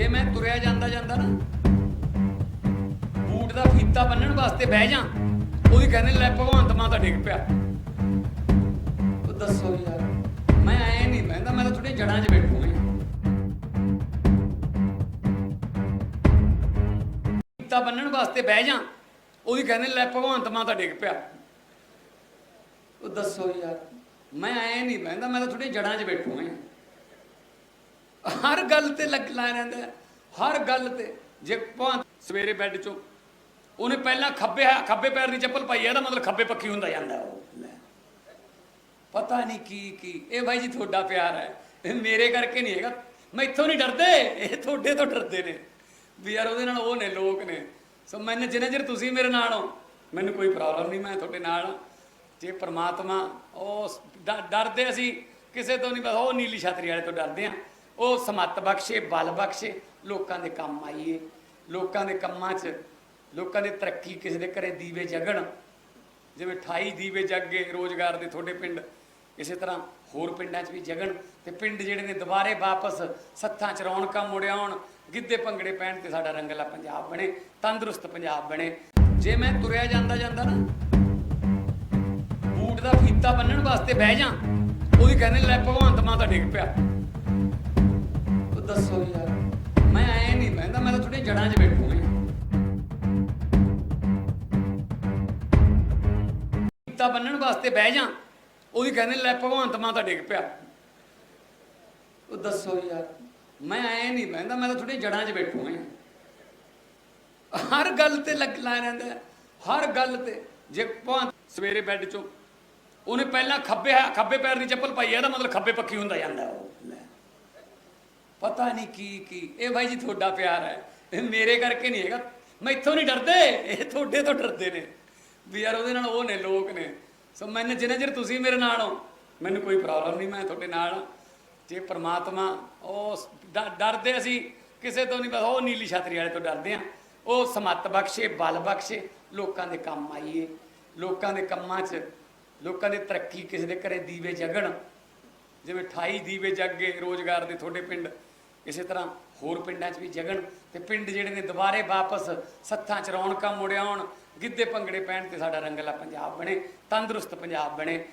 ਜੇ ਮੈਂ ਤੁਰਿਆ ਜਾਂਦਾ ਜਾਂਦਾ ਨਾ, ਬੂਟ ਦਾ ਫੀਤਾ ਬੰਨਣ ਵਾਸਤੇ ਬਹਿ ਜਾ ਉਹਦੀ ਕਹਿੰਦੇ ਲੈ ਭਗਵੰਤ ਮਾਂ ਤਾਂ ਡਿੱਗ ਪਿਆ। ਉਹ ਦੱਸੋ ਯਾਰ, ਮੈਂ ਐ ਨਹੀਂ ਬਹਿੰਦਾ, ਮੈਂ ਤਾਂ ਤੁਹਾਡੇ ਜੜਾਂ 'ਚ ਬੈਠੂਗਾ ਫੀਤਾ ਬੰਨਣ ਵਾਸਤੇ ਬਹਿ ਜਾ ਉਹਦੀ ਕਹਿੰਦੇ ਲੈ ਭਗਵੰਤ ਮਾਂ ਤਾਂ ਡਿੱਗ ਪਿਆ। ਉਹ ਦੱਸੋ ਯਾਰ, ਮੈਂ ਐ ਨਹੀਂ ਬਹਿੰਦਾ, ਮੈਂ ਤਾਂ ਤੁਹਾਡੇ ਜੜਾਂ 'ਚ ਬੈਠੂਗਾ ਹਰ ਗੱਲ ਤੇ ਲੱਗ ਲਾ ਰਹਿੰਦਾ ਹੈ। ਹਰ ਗੱਲ ਤੇ। ਜੇ ਭਾਂ ਸਵੇਰੇ ਬੈੱਡ ਚੋਂ ਉਹਨੇ ਪਹਿਲਾਂ ਖੱਬੇ ਖੱਬੇ ਪੈਰ ਦੀ ਚੱਪਲ ਪਾਈ ਹੈ ਇਹਦਾ ਮਤਲਬ ਖੱਬੇ ਪੱਖੀ ਹੁੰਦਾ ਜਾਂਦਾ ਉਹ। ਲੈ। ਪਤਾ ਨਹੀਂ ਕੀ ਕੀ। ਇਹ ਬਾਈ ਜੀ ਤੁਹਾਡਾ ਪਿਆਰ ਹੈ। ਇਹ ਮੇਰੇ ਕਰਕੇ ਨਹੀਂ ਹੈਗਾ। ਮੈਂ ਇੱਥੋਂ ਨਹੀਂ ਡਰਦੇ। ਇਹ ਤੁਹਾਡੇ ਤੋਂ ਡਰਦੇ ਨੇ। ਵੀ ਯਾਰ ਉਹਦੇ ਨਾਲ ਉਹ ਨੇ, ਲੋਕ ਨੇ। ਸੋ ਮੈਨੂੰ ਜਿੰਨਾ ਚਿਰ ਤੁਸੀਂ ਮੇਰੇ ਨਾਲ ਹੋ, ਮੈਨੂੰ ਕੋਈ ਪ੍ਰੋਬਲਮ ਨਹੀਂ, ਮੈਂ ਤੁਹਾਡੇ ਨਾਲ ਜੇ ਪਰਮਾਤਮਾ ਉਹ ਡਰਦੇ ਅਸੀਂ, ਕਿਸੇ ਤੋਂ ਨਹੀਂ, ਬਸ ਉਹ ਨੀਲੀ ਛਤਰੀ ਵਾਲੇ ਤੋਂ ਡਰਦੇ ਆ ਉਹ ਸਮੱਤ ਬਖਸ਼ੇ, ਬਲ ਬਖਸ਼ੇ, ਲੋਕਾਂ ਦੇ ਕੰਮ ਆਈਏ। ਲੋਕਾਂ ਦੇ ਕੰਮਾਂ 'ਚ, ਲੋਕਾਂ ਦੇ ਤਰੱਕੀ ਕਿਸੇ ਦੇ ਘਰੇ ਦੀਵੇ ਜਗਣ। ਜਿਵੇਂ 28 ਦੀਵੇ ਜਗ ਗਏ ਰੋਜ਼ਗਾਰ ਦੇ ਤੁਹਾਡੇ ਪਿੰਡ, ਇਸੇ ਤਰ੍ਹਾਂ ਹੋਰ ਪਿੰਡਾਂ 'ਚ ਵੀ ਜਗਣ ਤੇ ਪਿੰਡ ਜਿਹੜੇ ਨੇ ਦੁਬਾਰੇ ਵਾਪਸ ਸੱਥਾਂ 'ਚ ਰੌਣਕਾਂ ਮੁੜਿਆਉਣ ਗਿੱਧੇ ਭੰਗੜੇ ਪੈਣ ਤੇ ਸਾਡਾ ਰੰਗਲਾ ਪੰਜਾਬ ਬਣੇ, ਤੰਦਰੁਸਤ ਪੰਜਾਬ ਬਣੇ। ਜੇ ਮੈਂ ਤੁਰਿਆ ਜਾਂਦਾ ਜਾਂਦਾ ਨਾ, ਬੂਟ ਦਾ ਫੀਤਾ ਬੰਨਣ ਵਾਸਤੇ ਬਹਿ ਜਾ ਉਹਦੀ ਕਹਿੰਦੇ ਲੈ ਭਗਵੰਤ ਮਾਂ ਤਾਂ ਡਿੱਗ ਪਿਆ। ਦੱਸੋ ਯਾਰ। ਮੈਂ ਐ ਨਹੀਂ ਬਹਿੰਦਾ, ਮੈਂ ਤਾਂ ਤੁਹਾਡੇ ਜੜਾਂ 'ਚ ਬੈਠੂਗਾ ਫੀਤਾ ਬੰਨਣ ਵਾਸਤੇ ਬਹਿ ਜਾ। ਉਹਦੀ ਕਹਿੰਦੇ, ਲੈ ਭਗਵੰਤ ਮਾਂ ਤਾਂ ਡਿੱਗ ਪਿਆ। ਉਹ ਦੱਸੋ ਯਾਰ, ਮੈਂ ਐ ਨਹੀਂ ਬਹਿੰਦਾ, ਮੈਂ ਤਾਂ ਤੁਹਾਡੇ ਜੜਾਂ 'ਚ ਬੈਠੂ ਬੈਠੂਗਾ ਹਰ ਗੱਲ ਤੇ ਲੱਗ ਲਾ ਰਹਿੰਦਾ ਹੈ। ਹਰ ਗੱਲ ਤੇ। ਜੇ ਭਗਵੰਤ ਸਵੇਰੇ ਬੈੱਡ ਚੋਂ ਉਹਨੇ ਪਹਿਲਾਂ ਖੱਬੇ ਖੱਬੇ ਪੈਰ ਦੀ ਚੱਪਲ ਪਾਈ ਹੈ ਇਹਦਾ ਮਤਲਬ ਖੱਬੇ ਪੱਖੀ ਹੁੰਦਾ ਜਾਂਦਾ ਉਹ। ਪਤਾ ਨਹੀਂ ਕੀ ਕੀ। ਇਹ ਬਾਈ ਜੀ ਤੁਹਾਡਾ ਪਿਆਰ ਹੈ। ਇਹ ਮੇਰੇ ਕਰਕੇ ਨਹੀਂ ਹੈਗਾ। ਮੈਂ ਇੱਥੋਂ ਨਹੀਂ ਡਰਦੇ। ਇਹ ਤੁਹਾਡੇ ਤੋਂ ਡਰਦੇ ਨੇ। ਵੀ ਯਾਰ ਉਹਦੇ ਨਾਲ ਉਹ ਨੇ, ਲੋਕ ਨੇ। ਸੋ ਮੈਨੂੰ ਜਿੰਨਾ ਚਿਰ ਤੁਸੀਂ ਮੇਰੇ ਨਾਲ ਹੋ, ਮੈਨੂੰ ਕੋਈ ਪ੍ਰੋਬਲਮ ਨਹੀਂ, ਮੈਂ ਤੁਹਾਡੇ ਨਾਲ ਜੇ ਪ੍ਰਮਾਤਮਾ ਉਹ ਡ- ਡਰਦੇ ਅਸੀਂ ਕਿਸੇ ਤੋਂ ਨਹੀਂ, ਬਸ ਉਹ ਨੀਲੀ ਛਤਰੀ ਵਾਲੇ ਤੋਂ ਡਰਦੇ ਆ ਉਹ ਸਮੱਤ ਬਖਸ਼ੇ, ਬਲ ਬਖਸ਼ੇ, ਲੋਕਾਂ ਦੇ ਕੰਮ ਆਈਏ। ਲੋਕਾਂ ਦੇ ਕੰਮਾਂ 'ਚ, ਲੋਕਾਂ ਦੀ ਤਰੱਕੀ ਕਿਸੇ ਦੇ ਘਰੇ ਦੀਵੇ ਜਗਣ। ਜਿਵੇਂ 28 ਦੀਵੇ ਜਗ ਗਏ ਰੋਜ਼ਗਾਰ ਦੇ ਤੁਹਾਡੇ ਪਿੰਡ। ਇਸੇ ਤਰ੍ਹਾਂ ਹੋਰ ਪਿੰਡਾਂ 'ਚ ਵੀ ਜਗਣ ਤੇ ਪਿੰਡ ਜਿਹੜੇ ਨੇ ਦੁਬਾਰੇ ਵਾਪਸ ਸੱਥਾਂ 'ਚ ਰੌਣਕਾਂ ਮੁੜਿਆਉਣ ਗਿੱਧੇ ਭੰਗੜੇ ਪੈਣ ਤੇ ਸਾਡਾ ਰੰਗਲਾ ਪੰਜਾਬ ਬਣੇ, ਤੰਦਰੁਸਤ ਪੰਜਾਬ ਬਣੇ।